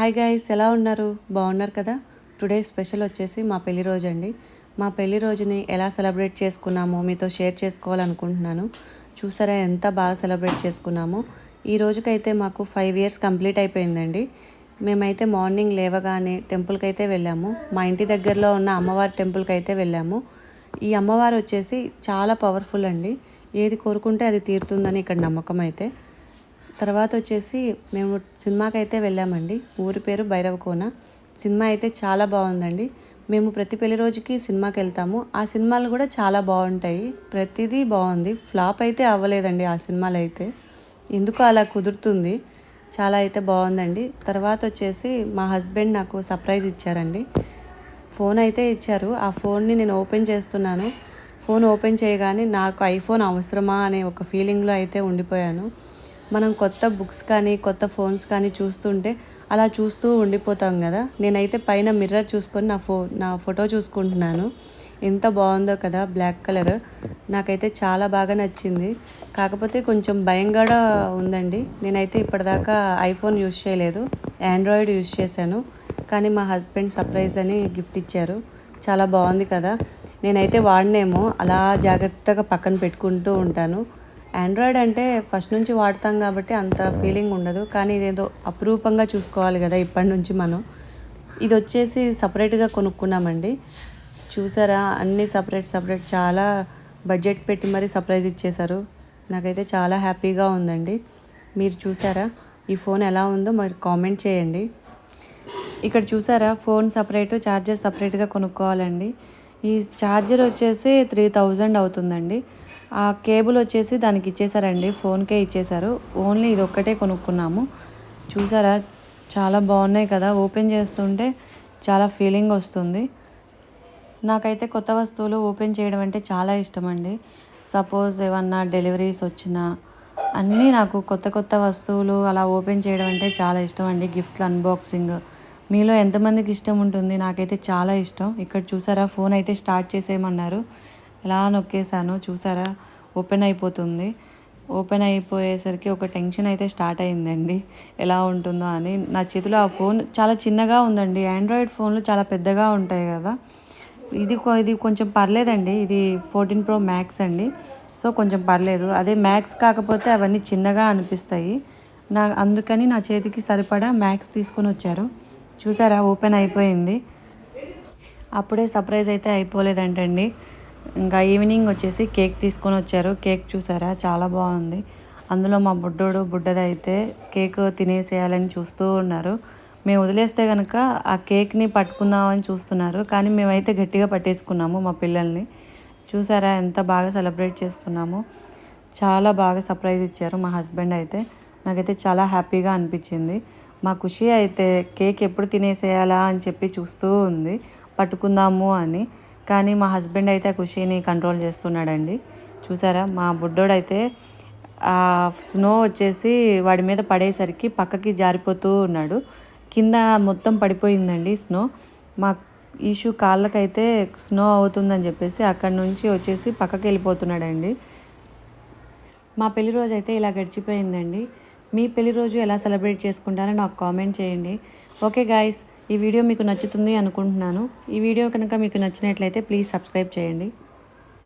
Hi guys ఎలా ఉన్నారు? బాగున్నారు కదా? టుడే స్పెషల్ వచ్చేసి మా పెళ్ళి రోజు అండి. మా పెళ్ళి రోజుని ఎలా సెలబ్రేట్ చేసుకున్నామో మీతో షేర్ చేసుకోవాలనుకుంటున్నాను. చూసారా ఎంత బాగా సెలబ్రేట్ చేసుకున్నామో? ఈ రోజుకైతే మాకు ఫైవ్ ఇయర్స్ కంప్లీట్ అయిపోయిందండి. మేమైతే మార్నింగ్ లేవగానే టెంపుల్కి అయితే వెళ్ళాము. మా ఇంటి దగ్గరలో ఉన్న అమ్మవారి టెంపుల్కి అయితే వెళ్ళాము. ఈ అమ్మవారు వచ్చేసి చాలా పవర్ఫుల్ అండి. ఏది కోరుకుంటే అది తీరుతుందని ఇక్కడ నమ్మకం అయితే. తర్వాత వచ్చేసి మేము సినిమాకి అయితే వెళ్ళామండి. ఊరి పేరు భైరవకోన. సినిమా అయితే చాలా బాగుందండి. మేము ప్రతి పెళ్ళి రోజుకి సినిమాకి వెళ్తాము ఆ సినిమాలు కూడా చాలా బాగుంటాయి. ప్రతిదీ బాగుంది. ఫ్లాప్ అయితే అవ్వలేదండి ఆ సినిమాలు అయితే ఎందుకు అలా కుదురుతుంది. చాలా అయితే బాగుందండి. తర్వాత వచ్చేసి మా హస్బెండ్ నాకు సర్ప్రైజ్ ఇచ్చారండి. ఫోన్ అయితే ఇచ్చారు. ఆ ఫోన్ని నేను ఓపెన్ చేస్తున్నాను. ఫోన్ ఓపెన్ చేయగానే నాకు ఐఫోన్ అవసరమా అనే ఒక ఫీలింగ్లో అయితే ఉండిపోయాను. మనం కొత్త బుక్స్ కానీ కొత్త ఫోన్స్ కానీ చూస్తుంటే అలా చూస్తూ ఉండిపోతాం కదా. నేనైతే పైన మిర్రర్ చూసుకొని నా ఫో నా ఫోటో చూసుకుంటున్నాను. ఎంత బాగుందో కదా బ్లాక్ కలర్. నాకైతే చాలా బాగా నచ్చింది. కాకపోతే కొంచెం భయం కూడా ఉందండి. నేనైతే ఇప్పటిదాకా ఐఫోన్ యూజ్ చేయలేదు. ఆండ్రాయిడ్ యూజ్ చేశాను. కానీ మా హస్బెండ్ సర్ప్రైజ్ అని గిఫ్ట్ ఇచ్చారు. చాలా బాగుంది కదా. నేనైతే వాడినేమో అలా జాగ్రత్తగా పక్కన పెట్టుకుంటూ ఉంటాను. ఆండ్రాయిడ్ అంటే ఫస్ట్ నుంచి వాడతాం కాబట్టి అంత ఫీలింగ్ ఉండదు. కానీ ఇదేదో అపురూపంగా చూసుకోవాలి కదా ఇప్పటి నుంచి మనం. ఇది వచ్చేసి సపరేట్గా కొనుక్కున్నామండి. చూసారా? అన్నీ సపరేట్ సపరేట్ చాలా బడ్జెట్ పెట్టి మరీ సర్ప్రైజ్ ఇచ్చేశారు. నాకైతే చాలా హ్యాపీగా ఉందండి. మీరు చూసారా? ఈ ఫోన్ ఎలా ఉందో మరి కామెంట్ చేయండి. ఇక్కడ చూసారా? ఫోన్ సపరేట్ ఛార్జర్ సపరేట్గా కొనుక్కోవాలండి. ఈ ఛార్జర్ వచ్చేసి త్రీ థౌజండ్ అవుతుందండి. ఆ కేబుల్ వచ్చేసి దానికి ఇచ్చేసారండి. ఫోన్కే ఇచ్చేసారు. ఓన్లీ ఇది ఒక్కటే కొనుక్కున్నాము. చూసారా? చాలా బాగున్నాయి కదా. ఓపెన్ చేస్తుంటే చాలా ఫీలింగ్ వస్తుంది. నాకైతే కొత్త వస్తువులు ఓపెన్ చేయడం అంటే చాలా ఇష్టం అండి సపోజ్ ఏమన్నా డెలివరీస్ వచ్చినా అన్నీ నాకు కొత్త కొత్త వస్తువులు అలా ఓపెన్ చేయడం అంటే చాలా ఇష్టం అండి గిఫ్ట్లు అన్బాక్సింగ్ మీలో ఎంతమందికి ఇష్టం ఉంటుంది? నాకైతే చాలా ఇష్టం. ఇక్కడ చూసారా? ఫోన్ అయితే స్టార్ట్ చేసేయమన్నారు. ఎలా నొక్కేసాను చూసారా? ఓపెన్ అయిపోతుంది. ఓపెన్ అయిపోయేసరికి ఒక టెన్షన్ అయితే స్టార్ట్ అయిందండి. ఎలా ఉంటుందో అని. నా చేతిలో ఆ ఫోన్ చాలా చిన్నగా ఉందండి. ఆండ్రాయిడ్ ఫోన్లు చాలా పెద్దగా ఉంటాయి కదా. ఇది కొ- ఇది కొంచెం పర్లేదండి. ఇది ఫోర్టీన్ ప్రో మ్యాక్స్ అండి. సో కొంచెం పర్లేదు. అదే మ్యాక్స్ కాకపోతే అవన్నీ చిన్నగా అనిపిస్తాయి. నా అందుకని నా చేతికి సరిపడా మ్యాక్స్ తీసుకొని వచ్చారు. చూసారా? ఓపెన్ అయిపోయింది. అప్పుడే సర్ప్రైజ్ అయితే అయిపోలేదంటండి. ఇంకా ఈవినింగ్ వచ్చేసి కేక్ తీసుకొని వచ్చారు. కేక్ చూసారా? చాలా బాగుంది. అందులో మా బుడ్డోడు బుడ్డదైతే కేక్ తినేసేయాలని చూస్తూ ఉన్నారు. మేము వదిలేస్తే కనుక ఆ కేక్ని పట్టుకుందామని చూస్తున్నారు. కానీ మేమైతే గట్టిగా పట్టేసుకున్నాము మా పిల్లల్ని. చూసారా? ఎంత బాగా సెలబ్రేట్ చేసుకున్నాము. చాలా బాగా సర్ప్రైజ్ ఇచ్చారు మా హస్బెండ్ అయితే. నాకైతే చాలా హ్యాపీగా అనిపించింది. మా ఖుషి అయితే కేక్ ఎప్పుడు తినేసేయాలా అని చెప్పి చూస్తూ ఉంది. పట్టుకుందాము అని. కానీ మా హస్బెండ్ అయితే ఆ ఖుషిని కంట్రోల్ చేస్తున్నాడండి. చూసారా? మా బుడ్డోడైతే ఆ స్నో వచ్చేసి వాడి మీద పడేసరికి పక్కకి జారిపోతూ ఉన్నాడు. కింద మొత్తం పడిపోయిందండి స్నో. మా ఈషు కాళ్ళకైతే స్నో అవుతుందని చెప్పేసి అక్కడి నుంచి వచ్చేసి పక్కకి వెళ్ళిపోతున్నాడండి. మా పెళ్ళి రోజు అయితే ఇలా గడిచిపోయిందండి. మీ పెళ్ళి రోజు ఎలా సెలబ్రేట్ చేసుకుంటారో నాకు కామెంట్ చేయండి. Okay guys. ఈ వీడియో మీకు నచ్చుతుంది అనుకుంటున్నాను. ఈ వీడియో కనుక మీకు నచ్చినట్లయితే ప్లీజ్ సబ్స్క్రైబ్ చేయండి.